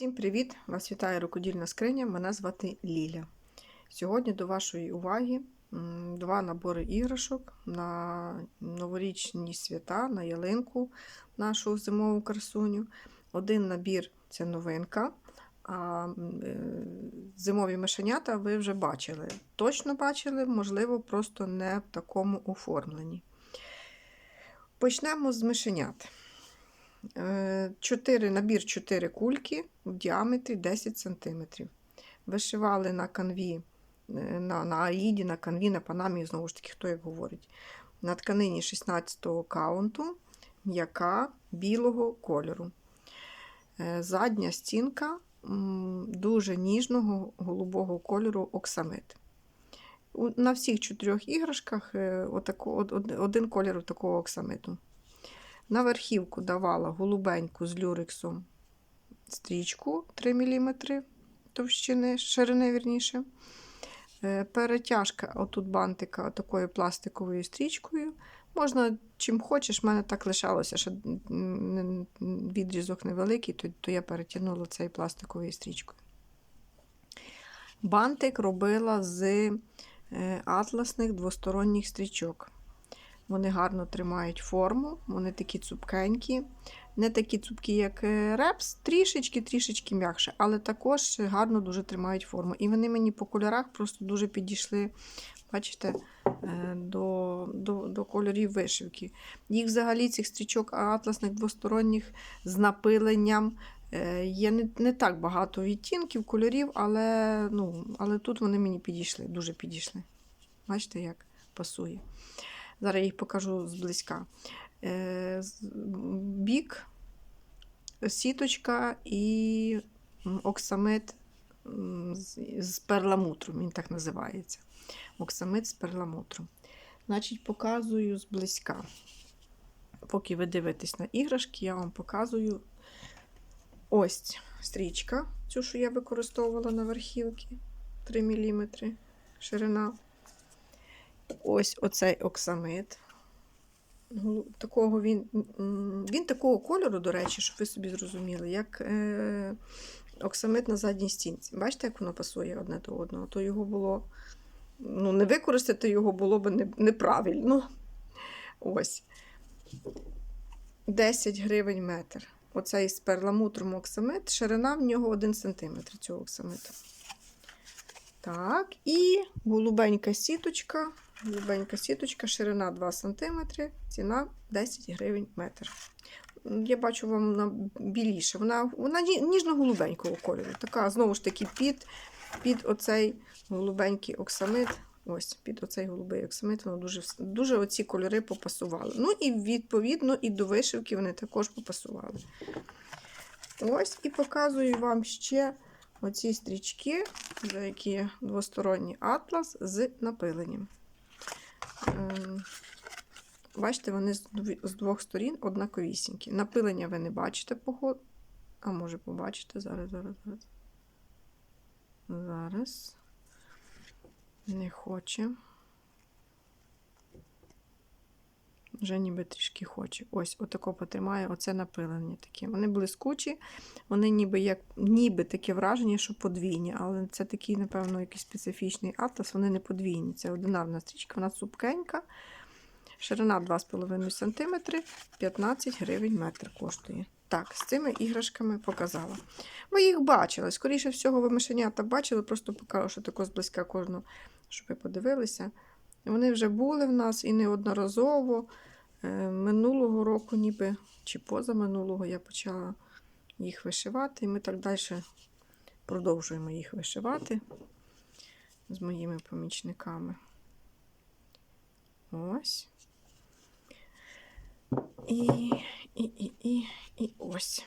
Всім привіт! Вас вітає рукодільна скриня. Мене звати Ліля. Сьогодні до вашої уваги два набори іграшок на новорічні свята, на ялинку нашу зимову красуню. Один набір це новинка. А е, зимові мишенята ви вже бачили. Точно бачили, можливо, просто не в такому оформленні. Почнемо з мишенят. Е, Чотири, набір 4 кульки в діаметрі 10 см. Вишивали на канві, е, на, на аїді, на канві, на панамі, знову ж таки, хто як говорить. На тканині 16-го каунту, м'яка білого кольору. Е, Задня стінка дуже ніжного голубого кольору оксамит. На всіх чотирьох іграшках е, один колір такого оксамиту. На верхівку давала голубеньку з люрексом стрічку 3 мм товщини, ширини вірніше. Е, Перетяжка отут бантика такою пластиковою стрічкою. Можна чим хочеш, в мене так лишалося, що відрізок невеликий, то, то я перетягнула цей пластиковою стрічкою. Бантик робила з е, атласних двосторонніх стрічок. Вони гарно тримають форму, вони такі цупкенькі, не такі цупкі, як е, репс, трішечки-трішечки м'якше, але також гарно дуже тримають форму. І вони мені по кольорах просто дуже підійшли, бачите, е, до, до, до кольорів вишивки. Їх взагалі, цих стрічок атласних двосторонніх з напиленням. е, Є не, не так багато відтінків, кольорів, але, ну, але тут вони мені підійшли, дуже підійшли. Бачите, як пасує. Зараз їх покажу зблизька. Е, Бік, сіточка і з, з перламутром, він так називається. Оксамит з перламутром. Значить, показую зблизька. Поки ви дивитесь на іграшки, я вам показую ось стрічка, цю, що я використовувала на верхівці 3 мм ширина. Ось оцей оксамит. Такого він, він такого кольору, до речі, щоб ви собі зрозуміли, як е, оксамит на задній стінці. Бачите, як воно пасує одне до одного? То його було. Ну, не використати його було б неправильно. Ось. 10 гривень метр. Оцей з перламутром оксамит, ширина в нього 1 см цього оксамиту. Так, і голубенька сіточка. Голубенька сіточка, ширина 2 см, ціна 10 гривень метр. Я бачу вам вона біліша. Вона, вона ніжно-голубенького кольору. Така, знову ж таки, під, під оцей голубенький оксамит. Ось, під оцей голубий оксамит, воно дуже, дуже оці кольори попасували. Ну і відповідно і до вишивки вони також попасували. Ось, і показую вам ще оці стрічки, за які двосторонній атлас з напиленням. Бачите, вони з двох сторін однаковісінькі. Напилення ви не бачите погоду. А може побачите зараз, зараз, зараз. Зараз. Не хоче. Вже ніби трішки хоче. Ось, отако потримає, оце напилення такі. Вони блискучі, вони ніби як ніби таке враження, що подвійні, але це такий, напевно, якийсь специфічний атлас, вони не подвійні. Це одинарна стрічка, вона цупкенька. Ширина 2,5 см, 15 гривень метр коштує. Так, з цими іграшками показала. Ви їх бачили. Скоріше всього, ви мишенята бачили, просто покажу, що тако зблизька кожну, щоб ви подивилися. Вони вже були в нас і неодноразово. Е, Минулого року, ніби, чи позаминулого, я почала їх вишивати, і ми так далі продовжуємо їх вишивати з моїми помічниками. Ось. І, і, і, і, і ось.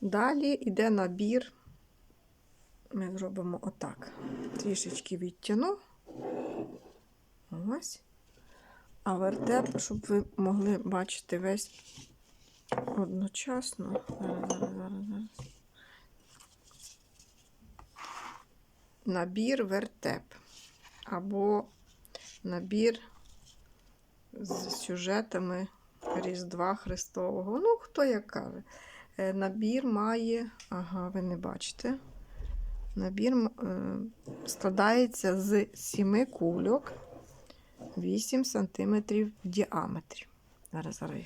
Далі йде набір. Ми зробимо отак. Трішечки відтяну. Ось. А вертеп, щоб ви могли бачити весь одночасно. Набір вертеп. Або набір з сюжетами Різдва Христового. Ну, хто як каже. Е, Набір має, ага, ви не бачите. Набір е, складається з 7 кульок 8 см в діаметрі. Зараз зараз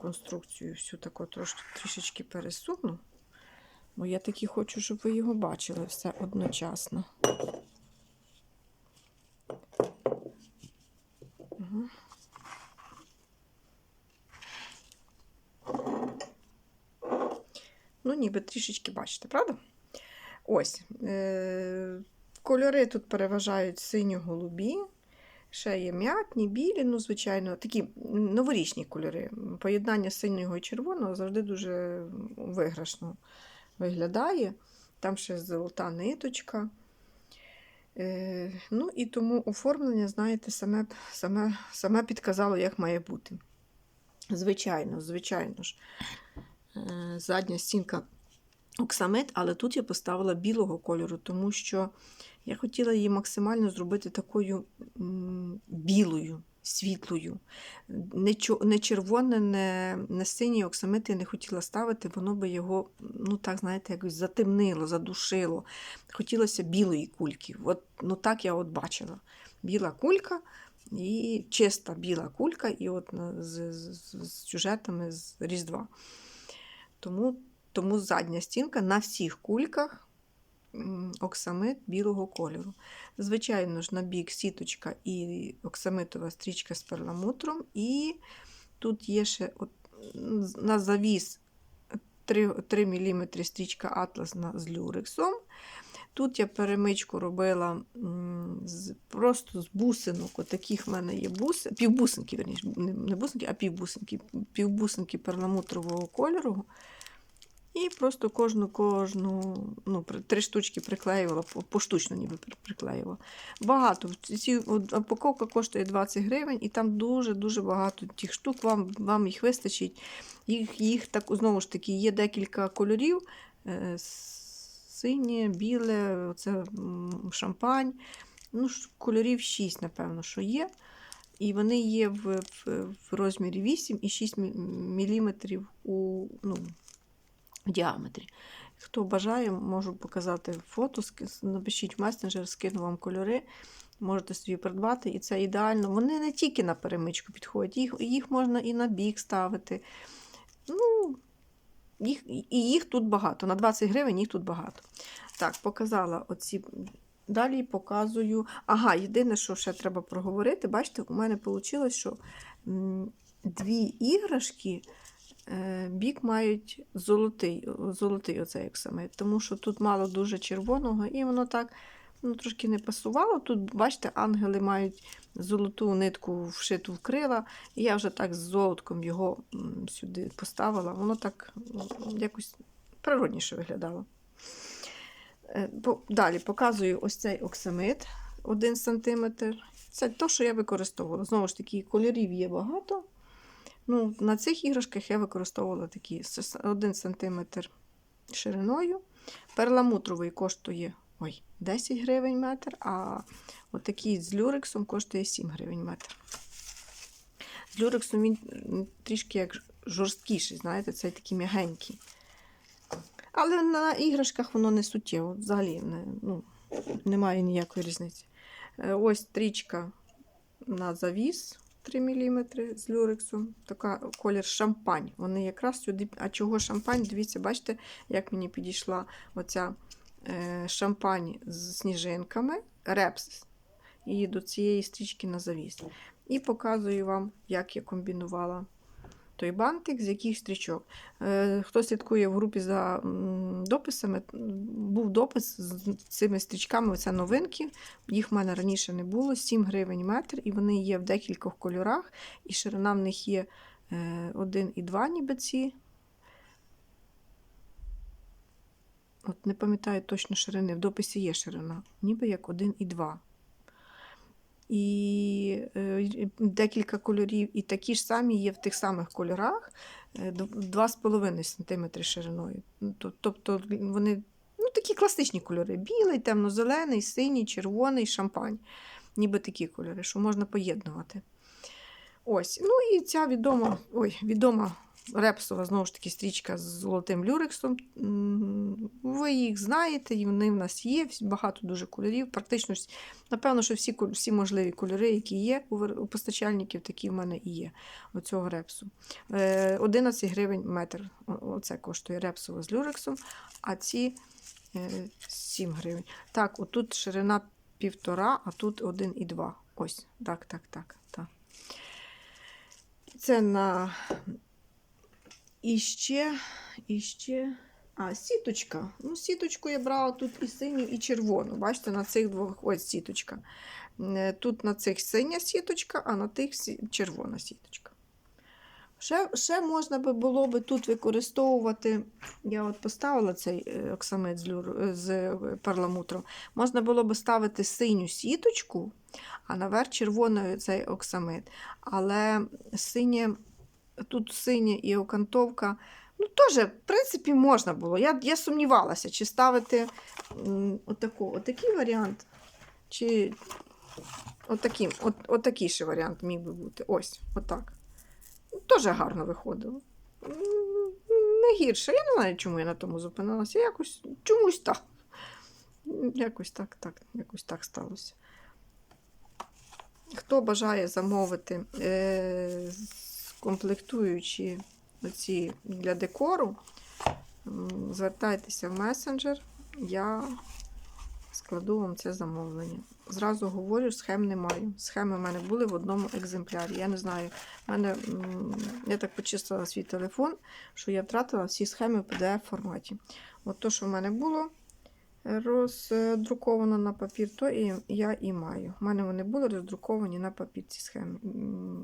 конструкцію всю таку трошки трішечки пересуну. Бо я таки хочу, щоб ви його бачили все одночасно. Ну, ніби трішечки бачите, правда? Ось. Е- кольори тут переважають синьо-голубі, ще є м'ятні, білі, ну, звичайно, такі новорічні кольори. Поєднання синього і червоного завжди дуже виграшно виглядає. Там ще золота ниточка. Е, ну і тому оформлення, знаєте, саме, саме, саме підказало, як має бути. Звичайно, звичайно ж, задня стінка оксамит, але тут я поставила білого кольору, тому що я хотіла її максимально зробити такою білою, світлою. Не, червоне, не, не синій оксамит я не хотіла ставити, воно би його, ну так, знаєте, якось затемнило, задушило. Хотілося білої кульки. От, ну так я от бачила. Біла кулька і чиста біла кулька, і от з, з, з- з сюжетами з Різдва. Тому, тому задня стінка на всіх кульках оксамит білого кольору. Звичайно ж, на бік сіточка і оксамитова стрічка з перламутром. І тут є ще от, на завіс 3, 3 мм стрічка атласна з люрексом. Тут я перемичку робила з, просто з бусинок. Отаких в мене є буси, півбусинки, верніше, не, бусинки, а півбусинки, півбусинки перламутрового кольору. І просто кожну кожну, ну, три штучки приклеювала, поштучно ніби приклеювала. Багато. Ці, упаковка коштує 20 гривень, і там дуже-дуже багато тих штук, вам, вам їх вистачить. Їх, їх так, знову ж таки, є декілька кольорів. е, Синє, біле, оце м, шампань. Ну, кольорів 6, напевно, що є. І вони є в, в розмірі 8 і 6 мм у, ну, діаметрі. Хто бажає, можу показати фото, напишіть в месенджер, скину вам кольори. Можете собі придбати, і це ідеально. Вони не тільки на перемичку підходять, їх, їх можна і на бік ставити. Їх, і їх тут багато. На 20 гривень їх тут багато. Так, показала оці. Далі показую. Ага, єдине, що ще треба проговорити. Бачите, у мене вийшло, що дві іграшки е, бік мають золотий, золотий оцей оксамит, тому що тут мало дуже червоного, і воно так ну, трошки не пасувало. Тут, бачите, ангели мають золоту нитку вшиту в крила, і я вже так з золотком його сюди поставила. Воно так якось природніше виглядало. Е, Далі показую ось цей оксамит 1 см. Це те, що я використовувала. Знову ж таки, кольорів є багато. Ну, на цих іграшках я використовувала такі 1 см шириною. Перламутровий коштує ой, 10 гривень метр, а отакий з люрексом коштує 7 гривень метр. З люрексом він трішки як жорсткіший, знаєте, цей такий м'ягенький. Але на іграшках воно не суттєво, взагалі не, ну, немає ніякої різниці. Е, Ось стрічка на завіс 3 мм з люрексом. Така колір шампань. Вони якраз сюди. А чого шампань? Дивіться, бачите, як мені підійшла оця шампань з сніжинками, репс. І до цієї стрічки на завіс. І показую вам, як я комбінувала той бантик, з яких стрічок. Е, Хто слідкує в групі за дописами, був допис з цими стрічками. Це новинки. Їх в мене раніше не було. 7 гривень метр, і вони є в декількох кольорах. І ширина в них є 1 і 2, ніби ці. От не пам'ятаю точно ширини. В дописі є ширина, ніби як 1 і 2 і е, декілька кольорів, і такі ж самі є в тих самих кольорах е, 2,5 см шириною. Ну, Тобто вони ну, такі класичні кольори: білий, темно-зелений, синій, червоний, шампань. Ніби такі кольори, що можна поєднувати. Ось. Ну і ця відома, ой, відома репсова, знову ж таки, стрічка з золотим люрексом. Ви їх знаєте, і вони в нас є. Багато дуже кольорів. Практично, напевно, що всі, всі можливі кольори, які є у постачальників, такі в мене і є оцього репсу. Е, 11 гривень метр. Оце коштує репсово з люрексом, а ці е, 7 гривень. Так, отут ширина півтора, а тут 1,2. Ось, так, так, так. так. Це на і ще, і ще. А, сіточка. Ну, сіточку я брала тут і синю, і червону. Бачите, на цих двох ось сіточка. Е, Тут на цих синя сіточка, а на тих червона сіточка. Ще, ще можна би було би тут використовувати. Я от поставила цей е, оксамит з, люр, е, з перламутром. Можна було би ставити синю сіточку, а наверх червоною цей оксамит. Але синє, тут синє і окантовка. Ну, теж, в принципі, можна було. Я, я сумнівалася, чи ставити отаку, отакий варіант, чи отакий, от, отакий ще варіант міг би бути. Ось, отак. Теж гарно виходило. Не гірше. Я не знаю, чому я на тому зупинилася. Якось чомусь так. Якось так, так, якось так сталося. Хто бажає замовити е, комплектуючі оці для декору, звертайтеся в месенджер, я складу вам це замовлення. Зразу говорю, схем немає. Схеми в мене були в одному екземплярі. Я не знаю, в мене, я так почистила свій телефон, що я втратила всі схеми в PDF форматі. От то, що в мене було роздруковано на папір, то і я і маю. У мене вони були роздруковані на папір ці схеми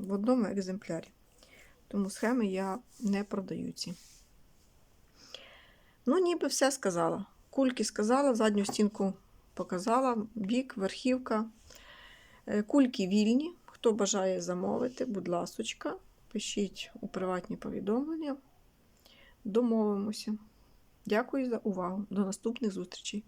в одному екземплярі. Тому схеми я не продаю ці. Ну, ніби все сказала. Кульки сказала, задню стінку показала, бік, верхівка. Е, Кульки вільні. Хто бажає замовити, будь ласочка, пишіть у приватні повідомлення. Домовимося. Дякую за увагу. До наступних зустрічей.